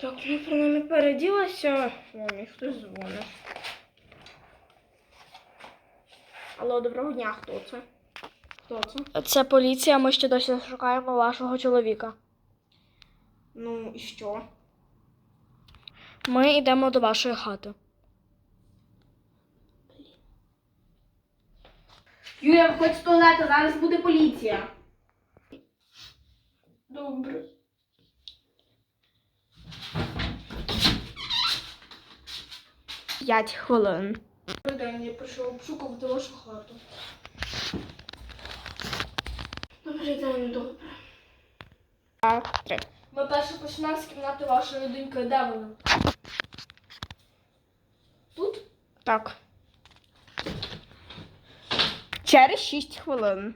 Так, ну принаймні переділася. О, мені хтось дзвонить. Алло, доброго дня, хто це? Хто це? Це поліція, ми ще досі шукаємо вашого чоловіка. Ну і що? Ми йдемо до вашої хати. Юля, виходь з туалету, зараз буде поліція. Добре. П'ять хвилин. Добрий день, я прийшов обшукувати вашу хату. Добрий день, добре. Так, три. Ми перше почнемо з кімнати вашої доньки. Де вона? Тут? Так. Через шість хвилин.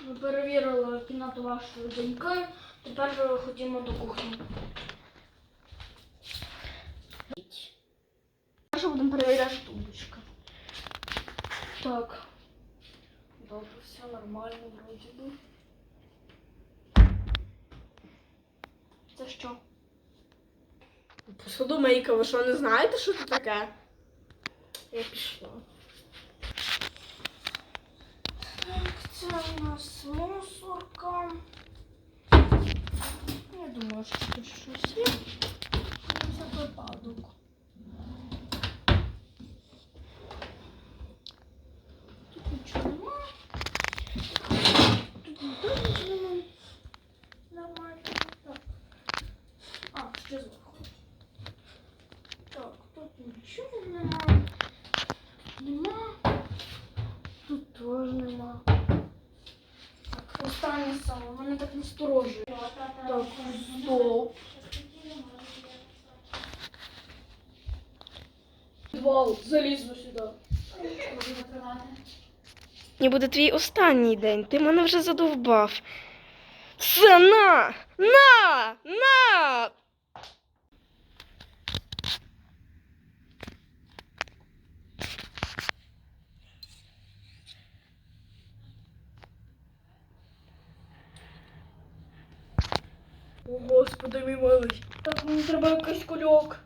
Ми перевірили кімнату вашої доньки. Тепер ходімо до кухні. Так. Добре, все нормально вроді би. Це що? Посудомийка, ви що не знаєте, що це таке? Я пішла. Так, це у нас мусорка. Я думаю, що тут щось є. Це випадок. Тут нічого нема. Тут ніде нічого нема. Нормально. Так. А, ще зверху. Так, тут нічого нема. Нема. Тут теж нема. Так, саме. Мене так насторожує. Так, стол. Підвал, залізу сюди. І буде твій останній день. Ти мене вже задовбав. Все, на! На! На! О, господи, мій милий. Так, мені треба якийсь кульок.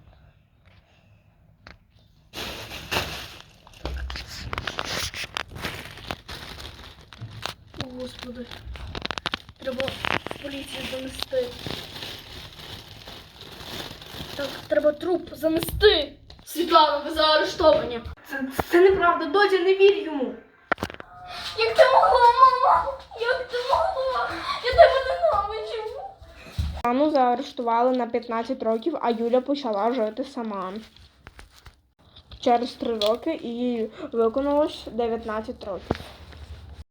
О, господи. Треба поліцію занести. Так, треба труп занести. Світлана, ви заарештовані. Це, це неправда, доця, не вір йому. Як ти могла, мама? Як ти могла? Я тебе ненавиджу. Анну заарештували на 15 років, а Юля почала жити сама. Через 3 роки їй виконалось 19 років.